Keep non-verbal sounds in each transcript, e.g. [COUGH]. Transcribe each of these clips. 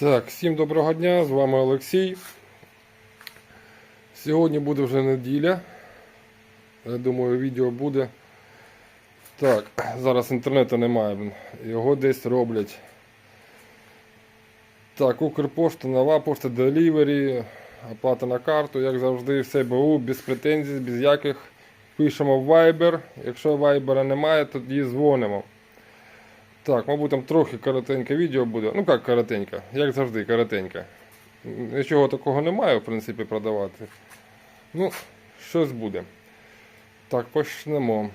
Так, всім доброго дня, з вами Олексій. Сьогодні буде вже неділя. Я думаю, відео буде. Так, зараз інтернету немає, його десь роблять. Так, Укрпошта, нова пошта, Delivery, оплата на карту, як завжди, все БУ, без претензій, без яких. Пишемо в Viber. Якщо Viber немає, тоді дзвонимо. Так, мабуть, там трохи коротеньке відео буде. Ну як коротеньке, як завжди, коротеньке. Нічого такого немає, в принципі, продавати. Ну, щось буде. Так, почнемо.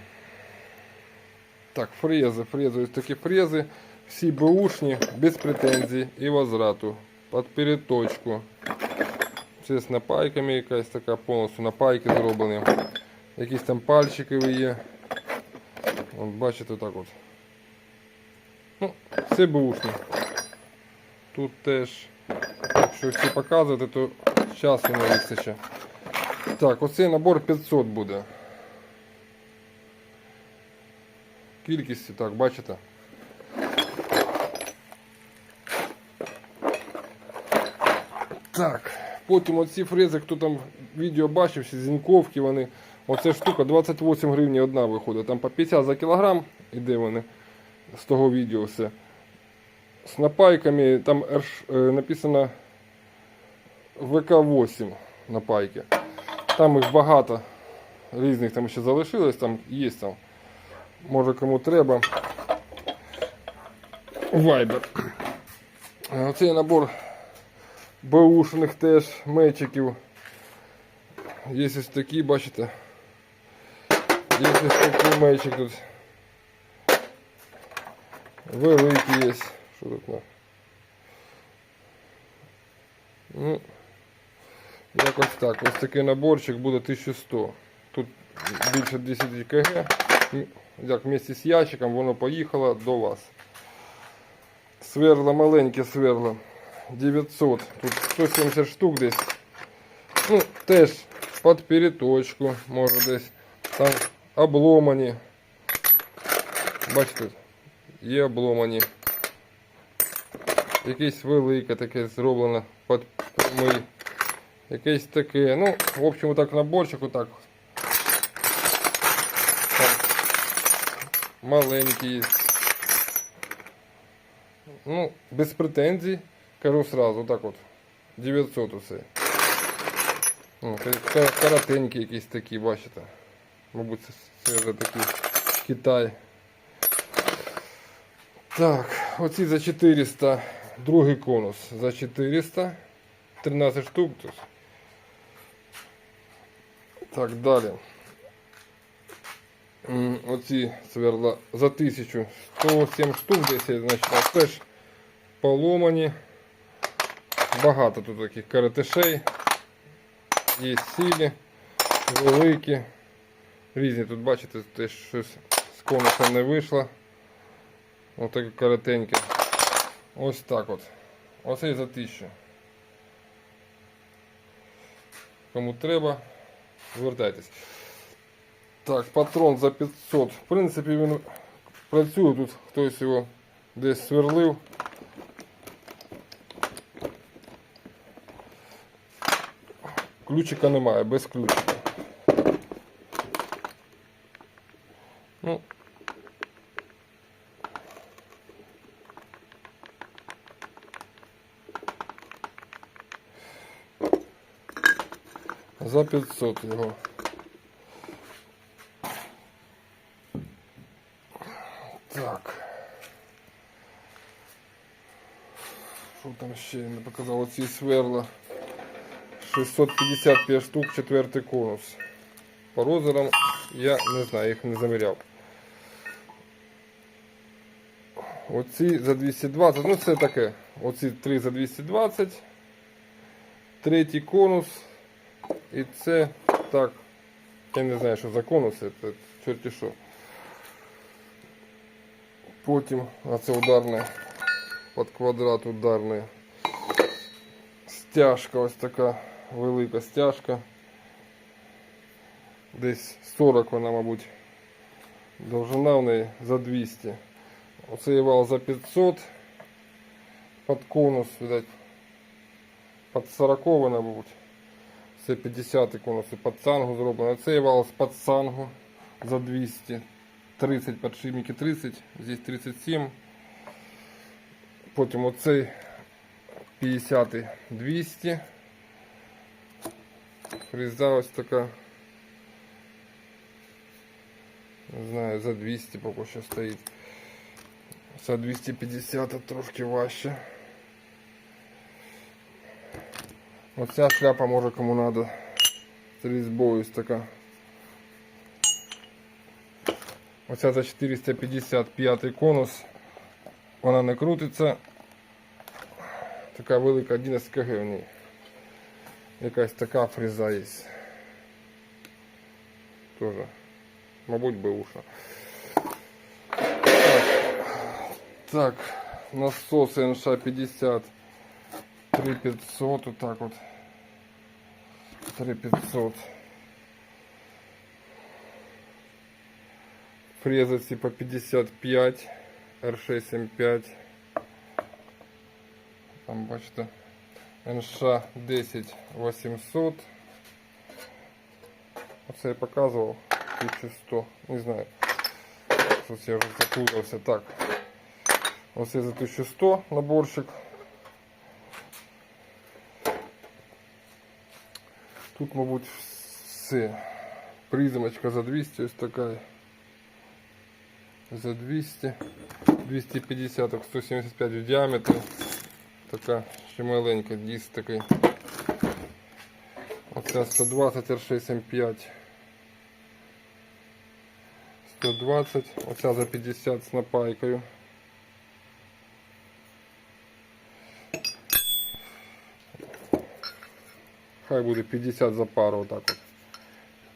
Так, фрези, фрези, ось такі фрези. Всі бушні, без претензій і возврату. Під переточку. Це з напайками якась така повністю напайки зроблені. Якісь там пальчикові є. Бачите так от. Ну, все бушні. Тут теж, якщо всі показувати, то часу не вистачить. Так, оцей набор 500 буде. Кількістю, так, бачите? Так, потім оці фрези, хто там відео бачив, всі зіньковки, вони. Оця штука 28 гривень одна виходить. Там по 50 за кілограм іде вони з того відео все. З напайками там РШ, е, написано ВК-8 напайки. Там їх багато різних там ще залишилось, там є там. Може кому треба. Viber. Е, Оцей набор беушних теж мечиків. Є ось такі, бачите. Є ось такий мечик тут. Великий є. Що на? Ну, якось так. Ось такий наборчик буде 1100. Тут більше 10 кг. Як вместе з ящиком воно поїхало до вас. Сверло маленьке сверло. 900. Тут 170 штук десь. Ну, теж під переточку, може десь. Там обломані. Бачите, є обломані. Якесь велике таке зроблено під прямий. Якесь таке. Ну, в общем, отак наборчик, отак. Маленький. Ну, без претензій. Кажу сразу, так от. 900 усе. Ну, коротенькі якісь такі, бачите. Мабуть, це вже такий Китай. Так, оці за 400, другий конус за 400, 13 штук тут. Так, далі. Оці сверла за 1000, 107 штук десь, я, значить, теж поломані. Багато тут таких каратишей. Є сілі, великі. Різні тут, бачите, теж щось з конусом не вийшло. Ось таке коротеньке. Ось так от. Оце за 1000. Кому треба, звертайтесь. Так, патрон за 500. В принципі, він працює тут, хтось його десь сверлив. Ключика немає, без ключика. 500 його. Так. Що там ще я не показав? Оці сверла. 655 штук, четвертий конус. По розмірам я не знаю, їх не заміряв. Оці за 220, ну це таке. Оці три за 220. Третій конус. І це так. Я не знаю, що за конуси, це чорті що. Потім, а це ударне, під квадрат ударне. Стяжка ось така велика стяжка. Десь 40 вона, мабуть. Довжина в неї за 200. Оцей вал за 500. Під конус, видать. Під 40 мабуть. Це 50 конус і під цангу зроблено. Цей вал з-під цангу за 200. 30 подшипники 30, здесь 37. Потім оцей 50 200. Фреза ось така. Не знаю, за 200 поки що стоїть. За 250 трошки важче. Оця шляпа може кому надо. З різьбою ось така. Оця за 455 конус. Вона не крутиться. Така велика 11 кг в ній. Якась така фреза є. Тоже. Мабуть, беуша. Так, так насос НШ 50 3500, вот так вот. 3500. Фреза типа 55, R675. Там бачите. НШ 10 800. Оце я показував 1100. Не знаю. Щось я вже запутався. Так. Оце за 1100 наборчик. Тут, мабуть, все. Призмочка за 200 ось така. За 200. 250, 175 в діаметрі. Така ще маленька диск такий. Оця 120 R675. 120. Оця за 50 з напайкою. Хай буде 50 за пару, отак от.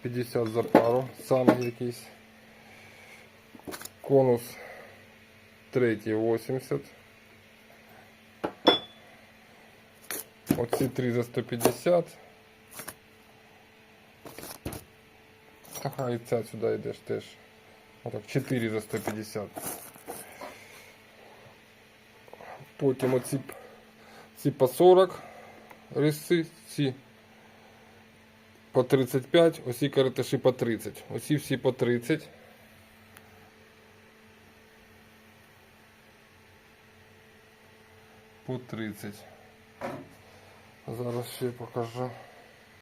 50 за пару. Сам якийсь. Конус третій 80. Оці 3 за 150. Ага, і ця сюди йдеш теж. Отак, 4 за 150. Потім оці п- ці по 40 риси, ці по 35, оці караташі по 30. Оці всі по 30. По 30. Зараз ще покажу.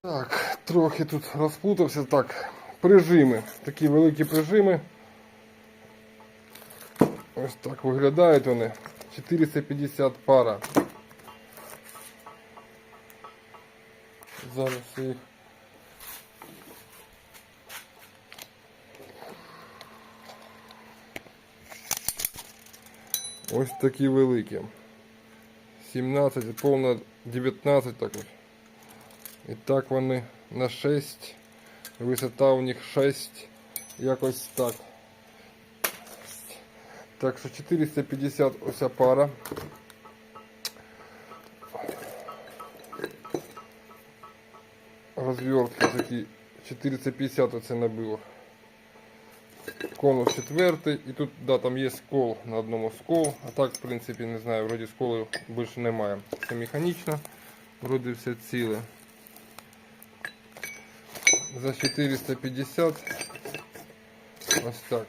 Так, трохи тут розплутався. Так, прижими. Такі великі прижими. Ось так виглядають вони. 450 пара. Зараз їх. Ось такі великі. 17, повно 19 так ось. І так вони на 6. Висота у них 6. Якось так. Так що 450 ося пара. Розвертки такі 450 оце набило. Конус четвертий. І тут, да, там є скол на одному скол. А так, в принципі, не знаю, вроді сколу більше немає. Це механічно. Вроді все ціле. За 450. Ось так.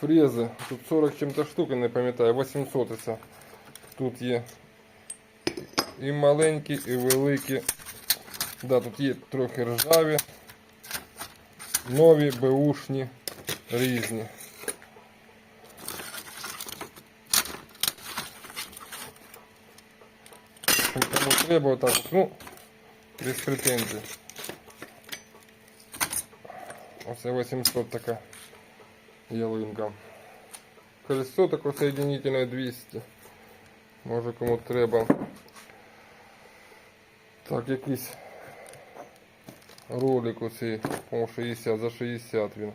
Фрези. Тут 40 чим-то штуки, не пам'ятаю, 800 це. Тут є і маленькі, і великі. Да, тут є трохи ржаві, нові, беушні, різні. Кому треба отак, от, ну, без претензій. Оце 800 така ялинка. Колесо таке соединительне 200. Може кому треба. Так, якийсь ролик оцей, по 60 за 60 він.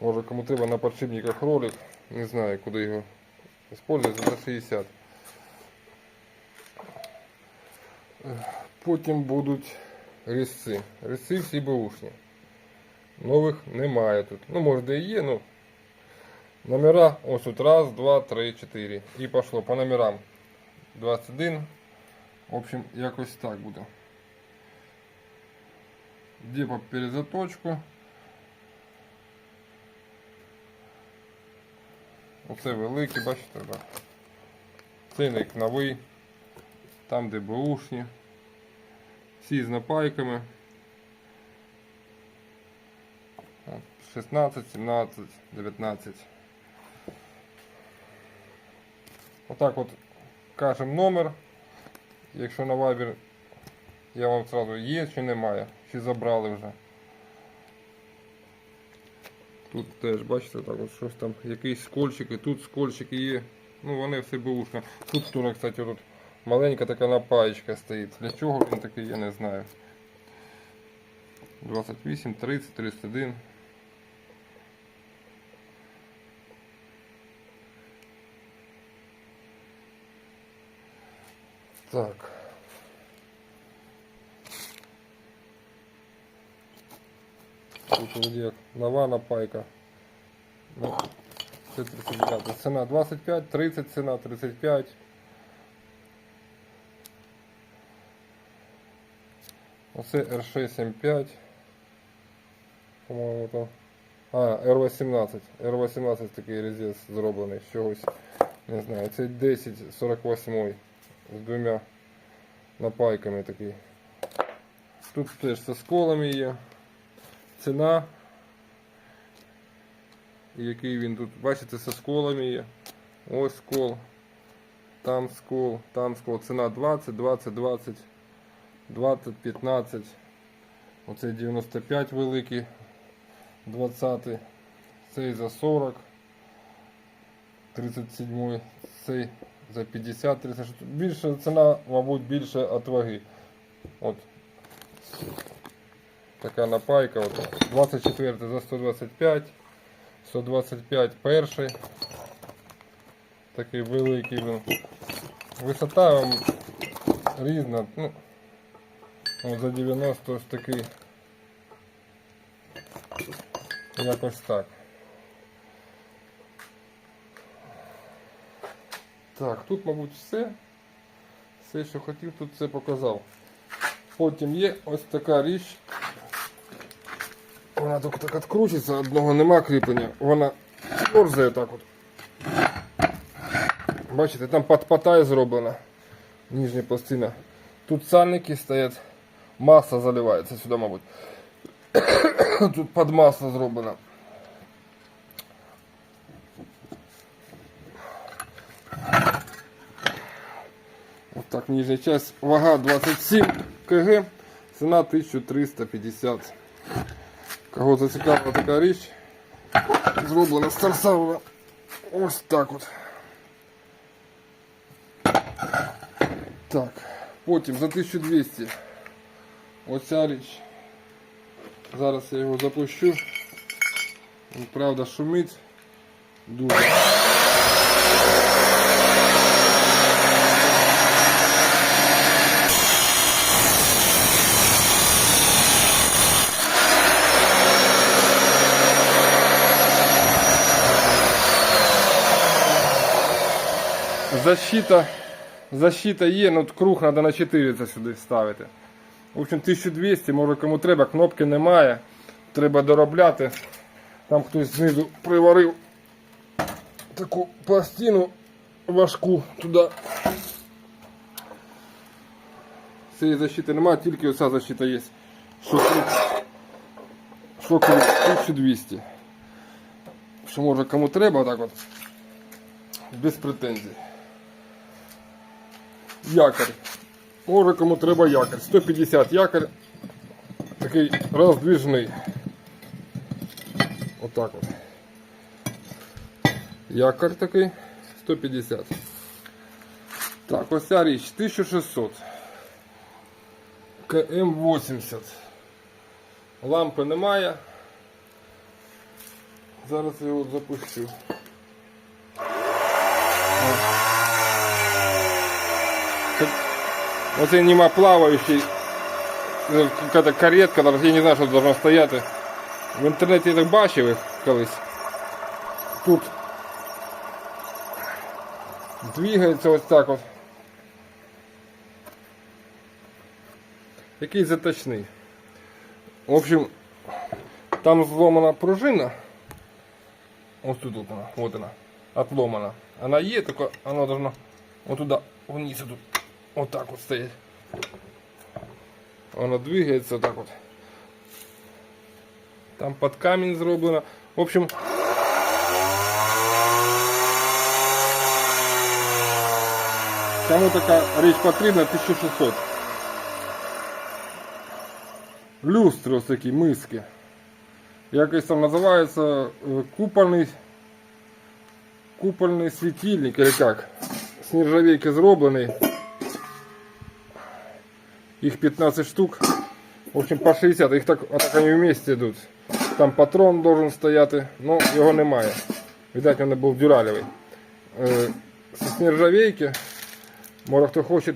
Може кому треба на подшипниках ролик. Не знаю куди його использовать за 60. Потім будуть різці. Різці всі беушні. Нових немає тут. Ну, може де і є, ну Номера, ось тут раз, два, три, чотири. І пошло по номерам. 21. В общем, якось так буде. Де по перезаточку. Оце великий, бачите, так. Цінник новий. Там де бушні. Всі з напайками. 16, 17, 19. Отак от кажемо номер. Якщо на Viber я вам сразу є чи немає, чи забрали вже. Тут теж, бачите, так от щось там, якісь скольчики, тут скольчики є. Ну вони все бушні. Тут теж, кстати, тут маленька така напаєчка стоїть. Для чого він такий, я не знаю. 28, 30, 31. Так. Тут вроде як нова напайка. Ну, це 39. Ціна 25, 30 ціна, 35. Оце R675. По-моєму, то. А, R18. R18 такий резец зроблений з чогось. Не знаю. Це 1048 з двома напайками такий. Тут теж зі сколами є. Ціна. Який він тут, бачите, зі сколами є. Ось скол. Там скол, там скол. Ціна 20, 20, 20, 20, 15. Оцей 95 великий. 20. Цей за 40. 37 цей за 50 30 більше ціна, мабуть, більше від ваги. От. Така напайка. От. 24 за 125. 125 перший. Такий великий. він. Висота вам різна. Ну, от за 90 ось такий. Якось так. Так, тут, мабуть, все. Все, що хотів, тут все показав. Потім є ось така річ. Вона тільки так відкручується, одного нема кріплення. Вона борзає так от. Бачите, там під патай зроблена. Нижня пластина. Тут сальники стоять. Маса заливається сюди, мабуть. [COUGHS] Тут під масло зроблено. Ось так нижня часть. Вага 27 кг. Ціна 1350. Кого зацікавила така річ. Зроблена з Тарсаура. Ось так от. Так. Потім за 1200. Оця річ. Зараз я його запущу. Він правда шумить. Дуже. Защита, защита є, ну круг треба на 4 це сюди ставити. В общем, 1200, може кому треба, кнопки немає. Треба доробляти. Там хтось знизу приварив таку пластину важку туди. Цієї защити немає, тільки оця защита є. Шокруг. Шокруг 1200. Що може кому треба, так от. Без претензій. Якорь. Може кому треба якорь. 150 якорь. Такий роздвижний. Отак от. Якорь такий. 150. Так, ось ця річ 1600. КМ80. Лампи немає. Зараз я його запущу. Вот я нема плавающий. э, Какая-то каретка, я не знаю, що должна стояти. В інтернеті я так бачив їх колись. Тут двигається ось так от. Який заточний. В общем, там зломана пружина. Ось тут вот она, вот она, отломана. Она є, только она должна вот туда, вниз тут, вот так вот стоять. Вона двигається так от. Там під камінь зроблено. В общем. Кому така річ потрібна 1600. Люстри ось такі, миски. Якось там називається е, купольний світильник, или як? З нержавейки зроблений. Их 15 штук. В общем, по 60. Их так, так они вместе йдуть. Там патрон должен стояти, но його немає. Видать, він був дюралевий. З нержавейки. Може хто хоче.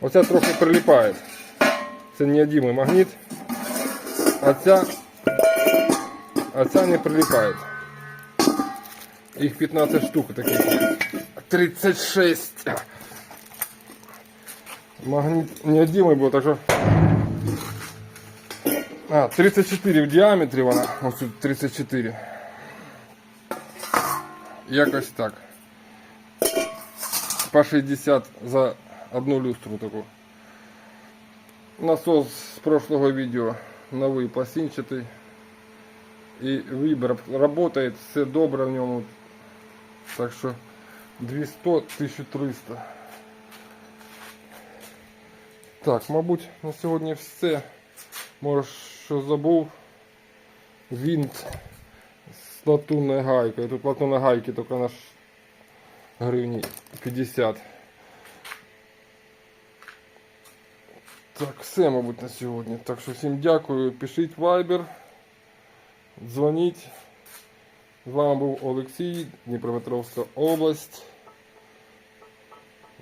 Оця трохи прилипає. Це неодимий магніт. А ця, а ця не прилипає. Їх 15 штук таких. 36. Магнит неодимый был, так что... А, 34 в діаметрі вона. Ось тут 34. Якось так. По 60 за одну люстру таку. Насос з прошлого відео новий пластинчатий. І вибір работает, все добре в ньому. Так що 200 1300. Так, мабуть, на сьогодні все. Може, що забув. Вінт з латунною гайкою. Тут латунна гайки тільки на гривні 50. Так, все, мабуть, на сьогодні. Так що всім дякую. Пишіть Viber, дзвоніть. З вами був Олексій, Дніпропетровська область.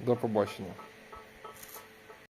До побачення.